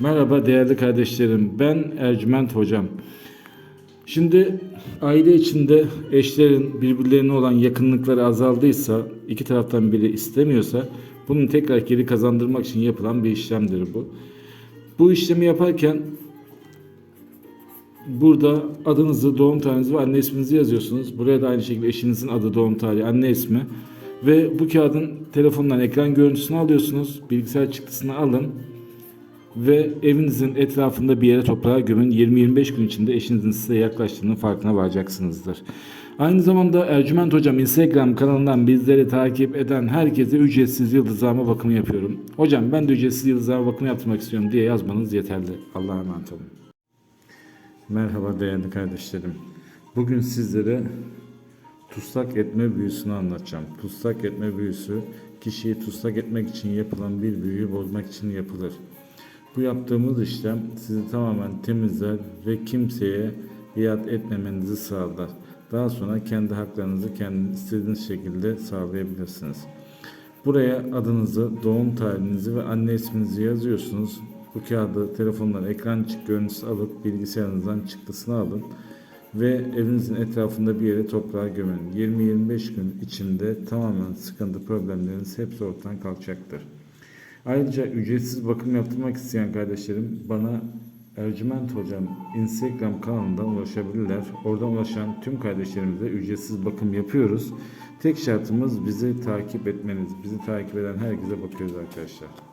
Merhaba değerli kardeşlerim. Ben Ercüment Hocam. Şimdi aile içinde eşlerin birbirlerine olan yakınlıkları azaldıysa, iki taraftan biri istemiyorsa bunun tekrar geri kazandırmak için yapılan bir işlemdir bu. Bu işlemi yaparken burada adınızı, doğum tarihinizi ve anne isminizi yazıyorsunuz. Buraya da aynı şekilde eşinizin adı, doğum tarihi, anne ismi ve bu kağıdın telefondan ekran görüntüsünü alıyorsunuz. Bilgisayar çıktısını alın ve evinizin etrafında bir yere toprağa gömün. 20-25 gün içinde eşinizin size yaklaştığının farkına varacaksınızdır. Aynı zamanda Ercüment Hocam Instagram kanalından bizleri takip eden herkese ücretsiz yıldızlama bakımı yapıyorum. Hocam ben de ücretsiz yıldızlama bakımı yaptırmak istiyorum diye yazmanız yeterli. Allah'a emanet olun. Merhaba değerli kardeşlerim. Bugün sizlere tutsak etme büyüsünü anlatacağım. Tutsak etme büyüsü kişiyi tutsak etmek için yapılan bir büyüyü bozmak için yapılır. Bu yaptığımız işlem sizi tamamen temizler ve kimseye biat etmemenizi sağlar. Daha sonra kendi haklarınızı kendi istediğiniz şekilde sağlayabilirsiniz. Buraya adınızı, doğum tarihinizi ve anne isminizi yazıyorsunuz. Bu kağıdı telefondan ekran çık görüntüsü alıp bilgisayarınızdan çıktısını alın ve evinizin etrafında bir yere toprağa gömün. 20-25 gün içinde tamamen sıkıntı problemleriniz hepsi ortadan kalkacaktır. Ayrıca ücretsiz bakım yaptırmak isteyen kardeşlerim bana Ercüment Hocam Instagram kanalından ulaşabilirler. Oradan ulaşan tüm kardeşlerimize ücretsiz bakım yapıyoruz. Tek şartımız bizi takip etmeniz. Bizi takip eden herkese bakıyoruz arkadaşlar.